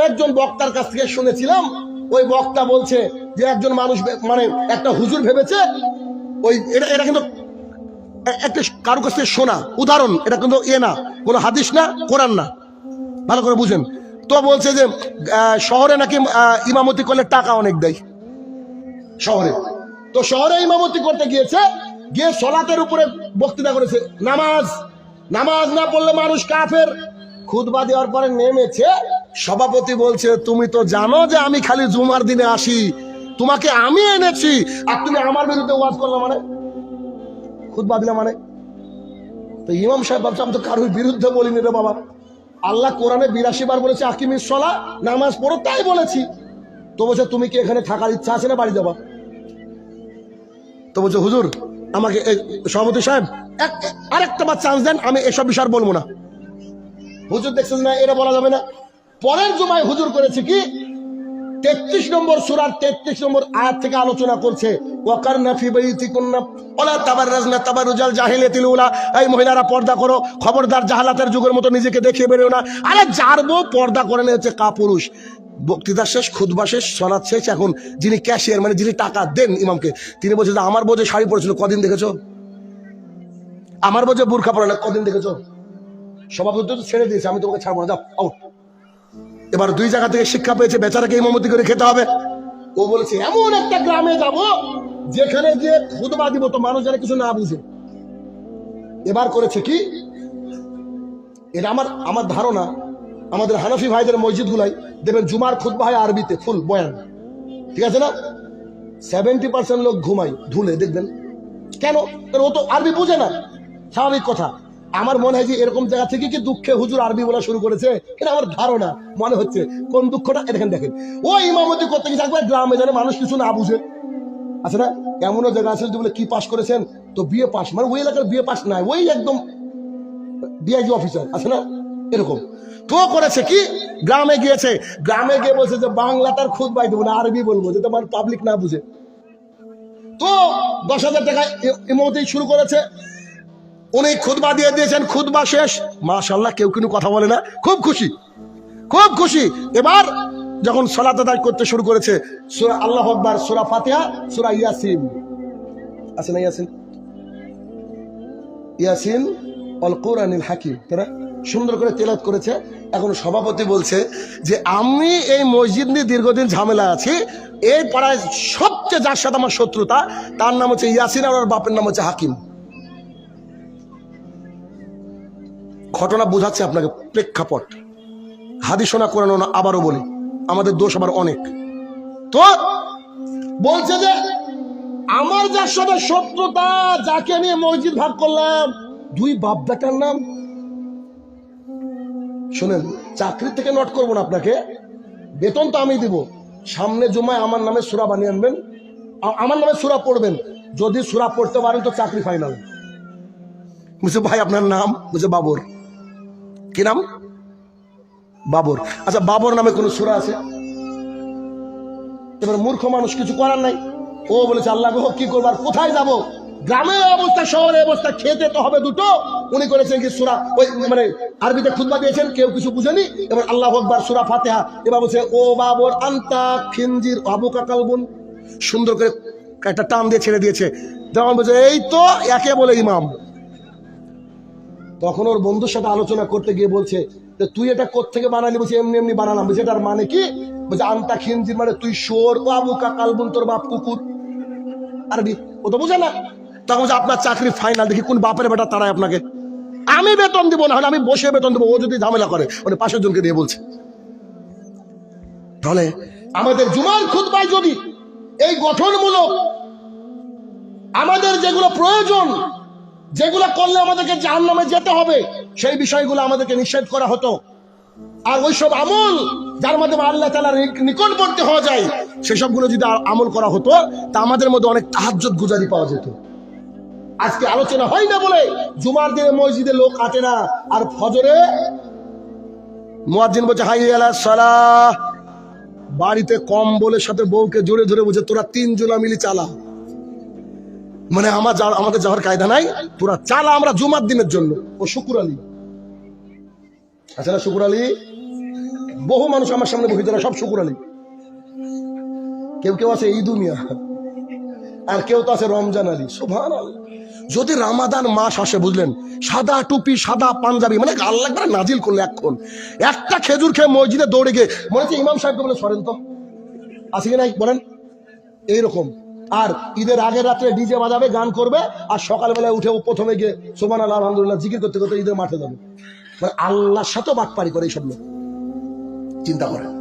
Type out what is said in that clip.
কয়েকজন বক্তার কাছ থেকে শুনেছিলাম, ওই বক্তা বলছে যে একজন মানুষ মানে একটা হুজুর ভেবেছে, ওই এটা এটা কিন্তু একটা কারও কাছ থেকে শোনা, উদাহরণ, এটা কিন্তু এ না, কোনো হাদিস না, কোরআন না। ভালো করে বুঝেন। তো বলছে যে শহরে নাকি ইমামতি করলে টাকা অনেক দেয়, শহরে। তো শহরে ইমামতি করতে গিয়েছে, গিয়ে সলাতের উপরে বক্তৃতা করেছে, নামাজ নামাজ না পড়লে মানুষ কাফের। খুদবা দেওয়ার পরে নেমেছে সভাপতি বলছে, তুমি তো জানো যে আমি খালি জুমার দিনে আসি। তোমাকে আমি এনেছি। আর তুমি আমার বিরুদ্ধে ওয়াজ করলে মানে? খুদবা দিলে মানে? তো ইমাম সাহেব ভাবছে আমি তো কারোর বিরুদ্ধে বলিনি রে বাবা। আল্লাহ কোরআনে বিরাশি বার বলেছে আকিমিস সলা, নামাজ পড়ো, তাই বলেছি। তো বলছে, তুমি কি এখানে থাকার ইচ্ছা আছে না বাড়ি যাবা? তো বলছে, হুজুর, আমাকে সভাপতি সাহেব আরেকটা বার চান্স দেন, আমি এসব বিষয় বলব না। হুজুর দেখছেন না এটা বলা যাবে না। পরের জুমায় হুজুর করেছে কি? তেত্রিশ নম্বর সুরার তেত্রিশ নম্বর আয়াত থেকে আলোচনা করছে, ওয়াকার তাবার তাবার রুজাল জাহিলিয়াতিল উলা। এই মহিলারা পর্দা করো, খবরদার যুগের মতো নিজেকে দেখিয়ে না। আরে যার বউ পর্দা করে বক্তৃতা শেষ শেষ শেষ এখন। যিনি ক্যাশিয়ার মানে যিনি টাকা দেন ইমামকে, তিনি বলছেন যে, আমার বোঝে শাড়ি পরেছিল, কদিন দেখেছ? আমার বোঝে বুর্খা পরে না, কদিন দেখেছ? সভাপতি তো ছেড়ে দিয়েছে, আমি তোমাকে ছাড়বো না, যাও এবার দুই জায়গা থেকে শিক্ষা পেয়েছে, বেচারাকে ইমামতি করে খেতে হবে। ও বলেছে, এমন একটা গ্রামে যাব, যেখানে গিয়ে খুদবা দিব তো মানুষ যেন কিছু না বুঝে। এবার করেছে কি? এটা আমার আমার ধারণা, আমাদের হানাফি ভাইদের মসজিদ গুলাই দেখবেন জুমার খুদবা হয় আরবিতে, ফুল, বয়ান। ঠিক আছে না? সেভেন্টি পার্সেন্ট লোক ঘুমায়, ধুলে, দেখবেন। কেন? ও তো আরবি বুঝে না। স্বাভাবিক কথা। আমার মনে হয় যে এরকম জায়গা থেকে কি দুঃখে হুজুর আরবি বলা শুরু করেছে? এটা আমার ধারণা। মনে হচ্ছে কোন দুঃখটা? এটা দেখেন। ও ইমামতি করতে গেছে একবার গ্রামে জানে মানুষ কিছু না বুঝে। আছে না? এমনও জায়গা আছে, যদি বলে কি পাস করেছেন, তো বিয়ে পাস মানে ওই এলাকার বিয়ে পাস নাই, ওই একদম ডিআইজি অফিসার। আছে না? এরকম। তো করেছে কি? গ্রামে গিয়েছে। গ্রামে গিয়ে বলছে যে বাংলাটার খুদ বাই দেবো না, আরবি বলব যে তোমার পাবলিক না বুঝে। তো দশ হাজার টাকা ইমতেই শুরু করেছে। উনি খুদবা দিয়ে দিয়েছেন খুদবা শেষ। মাশাল্লাহ কেউ কিন্তু কথা বলে না। খুব খুশি খুব খুশি। এবার যখন সলাত আদায় করতে শুরু করেছে, সুরা আল্লাহ আকবার, সুরা ফাতিহা, সুরা ইয়াসিন। আছে না ইয়াসিন? ইয়াসিন অল কোরআনিল হাকিম। তারা সুন্দর করে তেলাত করেছে। এখন সভাপতি বলছে যে, আমি এই মসজিদ নিয়ে দীর্ঘদিন ঝামেলা আছি। এই পাড়ায় সবচেয়ে যার সাথে আমার শত্রুতা, তার নাম হচ্ছে ইয়াসিন আর ওর বাপের নাম হচ্ছে হাকিম। ঘটনা বোঝাচ্ছে আপনাকে প্রেক্ষাপট। হাদিসনা করানো না আবারও বলি, আমাদের দোষ আবার অনেক। তো, বলছে যে, আমার যার সাথে শত্রুতা, যাকে নিয়ে মসজিদ ভাগ করলাম, দুই বাপ বেটার নাম। শোনেন চাকরি থেকে নট করব না আপনাকে। বেতন তো আমি দিব। সামনে জমায় আমার নামে সুরা বানিয়ে আনবেন। আমার নামে সুরা পড়বেন। যদি সুরা পড়তে পারেন তো চাকরি ফাইনাল বুঝছে ভাই, আপনার নাম বুঝছে বাবর। কি নাম? বাবর। আচ্ছা বাবর নামে কোন সুরা আছে? এবার মূর্খ মানুষ কিছু করার নাই। ও বলেছে, আল্লাহ গো, কি করবার কোথায় যাব? গ্রামের অবস্থা শহরের অবস্থা, খেতে তো হবে দুটো। উনি করেছেন কি সুরা? ওই মানে আরবিতে খুদবা দিয়েছেন, কেউ কিছু বুঝেনি। এবার আল্লাহ আকবার সুরা ফাতেহা। এবার বলছে, ও বাবর, আন্তা খিনজির আবু কাকালবুন সুন্দর করে একটা টান দিয়ে ছেড়ে দিয়েছে। যেমন বলছে, এই তো একে বলে ইমাম। তখন ওর বন্ধুর সাথে আলোচনা করতে গিয়ে বলছে তুই এটা কোত্থেকে বানালি? বলছে, এমনি এমনি বানালাম। বলছে, এটার মানে কি? বলছে আন্তা খিনজির মানে তুই শোর, ও আবু কাকালবুন তোর বাপ কুকুর। আরবি ও তো বুঝে না। তখন বলছে, আপনার চাকরি ফাইনাল দেখি কোন বাপের বেটা তারাই আপনাকে। আমি বেতন দিব, না হলে আমি বসে বেতন দেবো, ও যদি ঝামেলা করে মানে পাশের জনকে দিয়ে বলছে। তাহলে আমাদের জুমার খুদবায় যদি এই গঠনমূলক আমাদের যেগুলো প্রয়োজন যেগুলো করলে আমাদেরকে জাহান নামে যেতে হবে, সেই বিষয়গুলো আমাদেরকে নিষেধ করা হতো। আর ওইসব আমল যার মাধ্যমে আল্লাহ তালা নিকটবর্তী হওয়া যায়, সেসবগুলো যদি আমল করা হতো, তা আমাদের মধ্যে অনেক তাহাজ্জত গুজারি পাওয়া যেত। আজকে আলোচনা হয় না বলে জুমার দিনে মসজিদে লোক আটে না, আর ফজরে মুয়াজ্জিন বলছে, হাই আলা সালাহ, বাড়িতে কম বলে সাথে বউকে জোরে ধরে বলছে, তোরা তিন জোলা মিলি চালা। মানে আমার যা আমাদের যাওয়ার কায়দা নাই। তোরা চালা আমরা জুমার দিনের জন্য। ও শুকুর আলী। আচ্ছা শুকুর আলী। বহু মানুষ আমার সামনে বসে তারা সব শুকুর আলী। কেউ কেউ আছে ঈদু মিয়া আর কেউ তো আছে রমজান আলী। সুভান যদি রামাদান মাস আসে, বুঝলেন? সাদা টুপি, সাদা পাঞ্জাবি মানে আল্লাহ একবার নাজিল করলে এখন। একটা খেজুর খেয়ে মসজিদে দৌড়ে গিয়ে, মনে হচ্ছে ইমাম সাহেবকে বলে সরেন তো। আছে কি নাই? বলেন। এইরকম। আর ঈদের আগের রাত্রে ডিজে বাজাবে, গান করবে, আর সকালবেলায় উঠে প্রথমে গিয়ে সোমান আল্লাহ আলহামদুলিল্লাহ, জিকির করতে করতে ঈদের মাঠে যাবে। মানে আল্লাহর সাথেও বাটপারি করে এইসব লোক। চিন্তা করে